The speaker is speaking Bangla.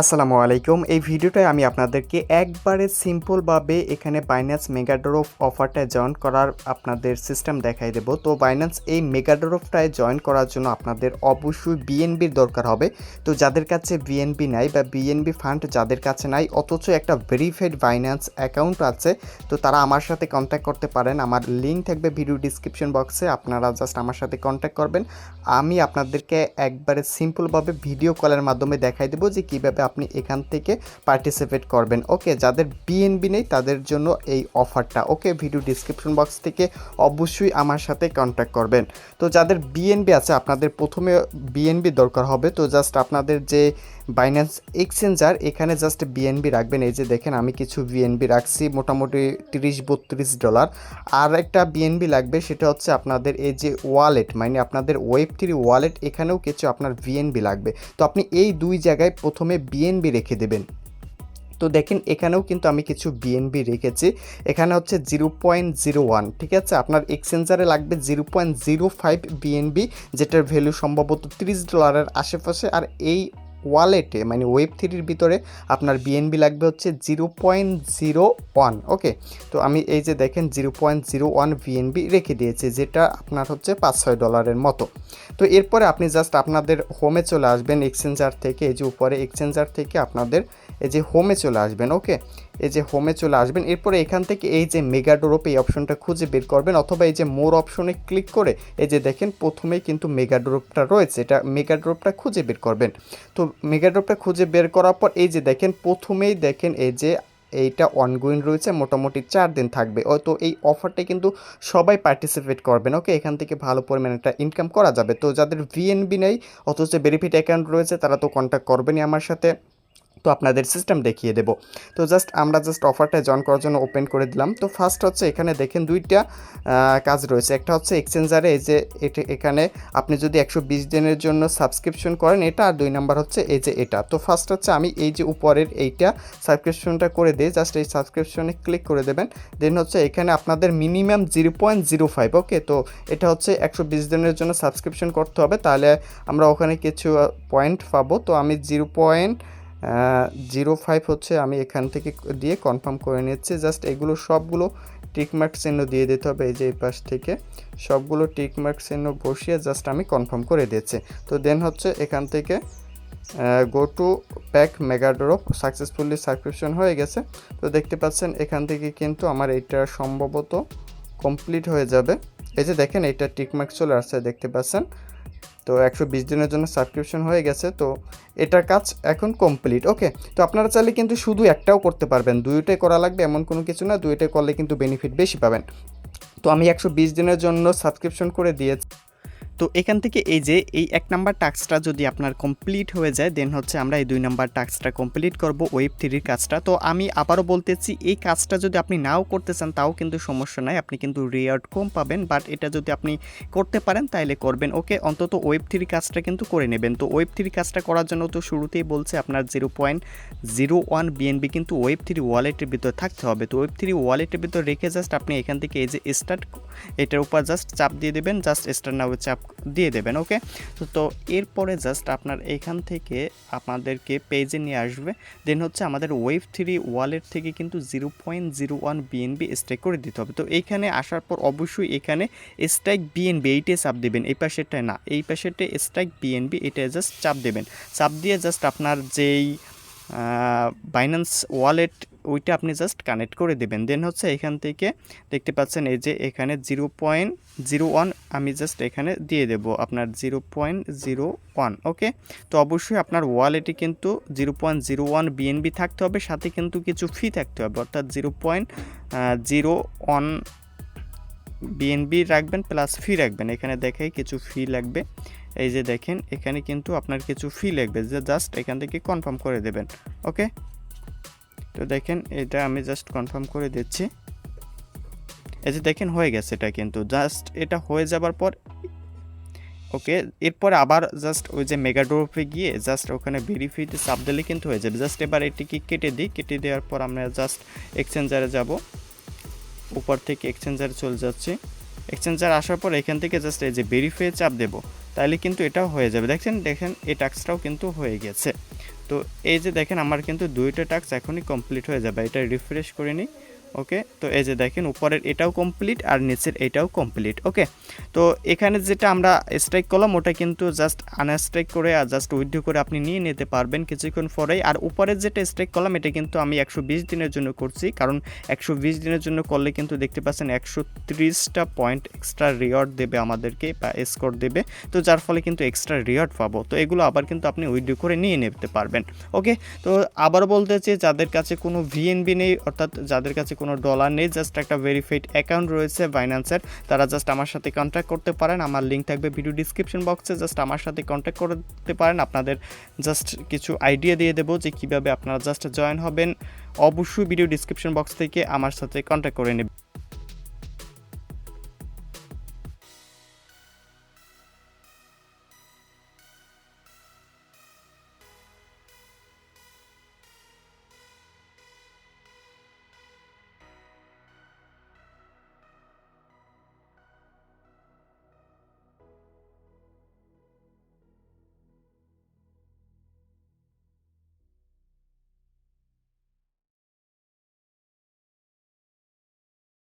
আসসালামু আলাইকুম। এই ভিডিওটায় আমি আপনাদেরকে একবারে সিম্পলভাবে এখানে বাইন্যান্স মেগাডোরফ অফারটায় জয়েন করার আপনাদের সিস্টেম দেখাই দেবো। তো বাইন্যান্স এই মেগাডোরফটায় জয়েন করার জন্য আপনাদের অবশ্যই বিএনবির দরকার হবে। তো যাদের কাছে বিএনবি নাই বা বিএনবি ফান্ড যাদের কাছে নাই, অথচ একটা ভেরিফাইড বাইন্যান্স অ্যাকাউন্ট আছে, তো তারা আমার সাথে কন্ট্যাক্ট করতে পারেন। আমার লিঙ্ক থাকবে ভিডিও ডিসক্রিপশন বক্সে আপনারা জাস্ট আমার সাথে কন্ট্যাক্ট করবেন। আমি আপনাদেরকে একবারে সিম্পলভাবে ভিডিও কলের মাধ্যমে দেখাই দেবো যে কীভাবে আপনি এখান থেকে পার্টিসিপেট করবেন। ওকে যাদের বিএনবি নেই, তাদের জন্য এই অফারটা ওকে ভিডিও ডিসক্রিপশন বক্স থেকে অবশ্যই আমার সাথে কন্ট্যাক্ট করবেন। তো যাদের বিএনবি আছে, আপনাদের প্রথমে বিএনবি দরকার হবে। তো জাস্ট আপনাদের যে বাইন্যান্স এক্সচেঞ্জার এখানে জাস্ট বিএনবি রাখবেন। এই যে দেখেন, আমি কিছু বিএনবি রাখছি, মোটামুটি তিরিশ বত্রিশ ডলার। আর একটা বিএনবি লাগবে, সেটা হচ্ছে আপনাদের এই যে ওয়ালেট মানে আপনাদের ওয়েব থ্রি ওয়ালেট এখানেও কিছু আপনার বিএনবি লাগবে। তো আপনি এই দুই জায়গায় প্রথমে বিএনবি রেখে দেবেন। তো দেখেন, এখানেও কিন্তু আমি কিছু বিএনবি রেখেছি। এখানে হচ্ছে জিরো পয়েন্ট জিরো ওয়ান ঠিক আছে? আপনার এক্সচেঞ্জারে লাগবে zero point zero five BNB যেটার ভ্যালু সম্ভবত তিরিশ ডলারের আশেপাশে। আর এই ওয়ালেটে মানে ওয়েব থ্রির ভিতরে আপনার বিএনবি লাগবে হচ্ছে zero point zero one okay তো আমি এই যে দেখেন জিরো পয়েন্ট জিরো ওয়ান রেখে দিয়েছি, যেটা আপনার হচ্ছে পাঁচ ছয় ডলারের মতো। তো এরপরে আপনি জাস্ট আপনাদের হোমে চলে আসবেন এক্সচেঞ্জার থেকে, এই যে উপরে এক্সচেঞ্জার থেকে আপনাদের এই যে হোমে চলে আসবেন ওকে এই যে হোমে চলে আসবেন, এরপরে এখান থেকে এই যে মেগা ড্রপ এই অপশনটা খুঁজে বের করবেন, অথবা এই যে মোর অপশনে ক্লিক করে এই যে দেখেন প্রথমেই কিন্তু মেগা ড্রপটা রয়েছে, এটা মেগা ড্রপটা খুঁজে বের করবেন। তো মেগা ড্রপটা খুঁজে বের করার পর এই যে দেখেন, প্রথমেই দেখেন এই যে এইটা অনগোয়িং রয়েছে, মোটামুটি চার দিন থাকবে। ও তো এই অফারটা কিন্তু সবাই পার্টিসিপেট করবেন ওকে এখান থেকে ভালো পরিমাণে একটা ইনকাম করা যাবে। তো যাদের ভিএনবি নেই, অথচ বেনিফিট অ্যাকাউন্ট রয়েছে, তারা তো কন্ট্যাক্ট করবেনই আমার সাথে। তো আপনাদের সিস্টেম দেখিয়ে দেবো। তো জাস্ট আমরা জাস্ট অফারটা জয়েন করার জন্য ওপেন করে দিলাম। তো ফার্স্ট হচ্ছে এখানে দেখেন দুইটা কাজ রয়েছে। একটা হচ্ছে এক্সচেঞ্জারে এই যে এখানে আপনি যদি একশো বিশ দিনের জন্য সাবস্ক্রিপশন করেন, এটা আর দুই নাম্বার হচ্ছে এই যে এটা। তো ফার্স্ট হচ্ছে আমি এই যে উপরের এইটা সাবস্ক্রিপশনটা করে দিই। জাস্ট এই সাবস্ক্রিপশনে ক্লিক করে দেবেন। দেন হচ্ছে এখানে আপনাদের minimum zero point zero five okay তো এটা হচ্ছে একশো বিশ দিনের জন্য সাবস্ক্রিপশন করতে হবে। তাহলে আমরা ওখানে কিছু পয়েন্ট পাবো। তো আমি জিরো পয়েন্ট জিরো ফাইভ হচ্ছে আমি এখান থেকে দিয়ে কনফার্ম করে নিচ্ছি। জাস্ট এগুলো সবগুলো টিকমার্ক চিহ্ন দিয়ে দিতে হবে এই যে এই পাশ থেকে। সবগুলো টিকমার্ক চিহ্ন বসিয়ে জাস্ট আমি কনফার্ম করে দিচ্ছি। তো দেন হচ্ছে এখান থেকে go to pack megadrop successfully subscription হয়ে গেছে। তো দেখতে পাচ্ছেন এখান থেকে কিন্তু আমার এটা সম্ভবত কমপ্লিট হয়ে যাবে। এই যে দেখেন এটা টিকমার্ক চলে আসছে, দেখতে পাচ্ছেন। তো একশো বিশ দিনের জন্য সাবস্ক্রিপশন হয়ে গেছে, তো এটার কাজ এখন কমপ্লিট ওকে তো আপনারা চাইলে কিন্তু শুধু একটাও করতে পারবেন, দুইটাই করা লাগবে, এমন কোনো কিছু না, দুইটাই করলে কিন্তু বেনিফিট বেশি পাবেন। তো আমি একশো বিশ দিনের জন্য সাবস্ক্রিপশন করে দিয়েছি। তো এখান থেকে এই যে, এই এক নাম্বার টাস্কটা যদি আপনার কমপ্লিট হয়ে যায় দেন হচ্ছে আমরা এই দুই নাম্বার টাস্কটা কমপ্লিট করব ওয়েব থ্রির কাজটা। তো আমি আবারও বলতেছি, এই কাজটা যদি আপনি নাও করতে চান, তাও কিন্তু সমস্যা নাই। আপনি কিন্তু রিয়ার্ড কম পাবেন বাট এটা যদি আপনি করতে পারেন তাহলে করবেন। ওকে, অন্তত ওয়েব থ্রি কাজটা কিন্তু করে নেবেন। তো ওয়েব থ্রি কাজটা করার জন্য তো শুরুতেই বলছে আপনার zero point zero one BNB কিন্তু ওয়েব থ্রি ওয়ালেটের ভিতর থাকতে হবে। তো ওয়েব থ্রি ওয়ালেটের ভিতর রেখে জাস্ট আপনি এখান থেকে এই যে স্টার্ট এটার উপর জাস্ট চাপ দিয়ে দেবেন। জাস্ট স্টার্ট নাও চাপ দিয়ে দেবেন, ওকে? তো তো এরপরে জাস্ট আপনার এখান থেকে আপনাদেরকে পেজে নিয়ে আসবে। দেন হচ্ছে আমাদের ওয়েব থ্রি ওয়ালেট থেকে কিন্তু zero point zero one BNB strike করে দিতে হবে। তো এইখানে আসার পর অবশ্যই এখানে স্ট্রাইক বিএনবি এইটাই চাপ দেবেন, এই পাশেরটায় না। এই পাশেরটা স্ট্রাইক বিএনবি এটা জাস্ট চাপ দেবেন। চাপ দিয়ে জাস্ট আপনার যেই বাইন্যান্স ওয়ালেট ওইটা আপনি জাস্ট কানেক্ট করে দেবেন। দেন হচ্ছে এখান থেকে দেখতে পাচ্ছেন এই যে এখানে জিরো পয়েন্ট জিরো ওয়ান আমি জাস্ট এখানে দিয়ে দেব আপনার zero point zero one okay তো অবশ্যই আপনার ওয়ালেটে কিন্তু zero point zero one BNB থাকতে হবে, সাথে কিন্তু কিছু ফি থাকতে হবে। অর্থাৎ zero point zero one BNB রাখবেন প্লাস ফি রাখবেন। এখানে দেখাই কিছু ফি লাগবে। এই যে দেখেন, এখানে কিন্তু আপনার কিছু ফি লাগবে। যে জাস্ট এখান থেকে কনফার্ম করে দেবেন ওকে তো দেখেন, এটা আমি জাস্ট কনফার্ম করে দিচ্ছি। এই যে দেখেন, হয়ে গেছে এটা কিন্তু। জাস্ট এটা হয়ে যাবার পর, ওকে, এরপর আবার জাস্ট ওই যে মেগাডোরপে গিয়ে জাস্ট ওখানে ভেরিফাইতে চাপ দিলে কিন্তু হয়ে যাবে। জাস্ট এবার এটিকে কেটে দিই। কেটে দেওয়ার পর আমরা জাস্ট এক্সচেঞ্জারে যাব। উপর থেকে এক্সচেঞ্জারে চলে যাচ্ছি। এক্সচেঞ্জার আসার পর এখান থেকে জাস্ট এই যে ভেরিফাই চাপ দেবো। তাহলে কিন্তু এটাও হয়ে যাবে। দেখছেন দেখেন, এই টাস্কটাও কিন্তু হয়ে গেছে। তো এই যে দেখেন, আমার কিন্তু দুইটা টাস্ক এখনই কমপ্লিট হয়ে যাবে। এটা রিফ্রেশ করে নিই। ওকে তো এই যে দেখেন, উপরের এটাও কমপ্লিট আর নিচের এটাও কমপ্লিট ওকে তো এখানে যেটা আমরা স্ট্রাইক করলাম, ওটা কিন্তু জাস্ট আনস্ট্রাইক করে আর জাস্ট উইথড্র করে আপনি নিয়ে নিতে পারবেন কিছুক্ষণ পরেই। আর উপরের যেটা স্ট্রাইক করলাম, এটা কিন্তু আমি একশো বিশ দিনের জন্য করছি, কারণ একশো বিশ দিনের জন্য করলে কিন্তু দেখতে পাচ্ছেন একশো ত্রিশটা পয়েন্ট এক্সট্রা রিওয়ার্ড দেবে আমাদেরকে বা স্কোর দেবে, তো যার ফলে কিন্তু এক্সট্রা রিওয়ার্ড পাবো। তো এগুলো আবার কিন্তু আপনি উইথড্র করে নিয়ে নিতে পারবেন ওকে তো আবার বলতে চাই, যাদের কাছে কোনো ভিএনবি নেই, অর্থাৎ যাদের কাছে কোনো ডলার নেই জাস্ট একটা ভেরিফাইড অ্যাকাউন্ট রয়েছে বাইন্যান্সের তারা জাস্ট আমার সাথে কন্ট্যাক্ট করতে পারেন, আমার লিঙ্ক থাকবে ভিডিও ডিসক্রিপশন বক্সে জাস্ট আমার সাথে কন্ট্যাক্ট করতে পারেন, আপনাদের জাস্ট কিছু আইডিয়া দিয়ে দেবো যে কীভাবে আপনারা জাস্ট জয়েন হবেন। অবশ্যই ভিডিও ডিসক্রিপশন বক্স থেকে আমার সাথে কন্ট্যাক্ট করে নেবেন।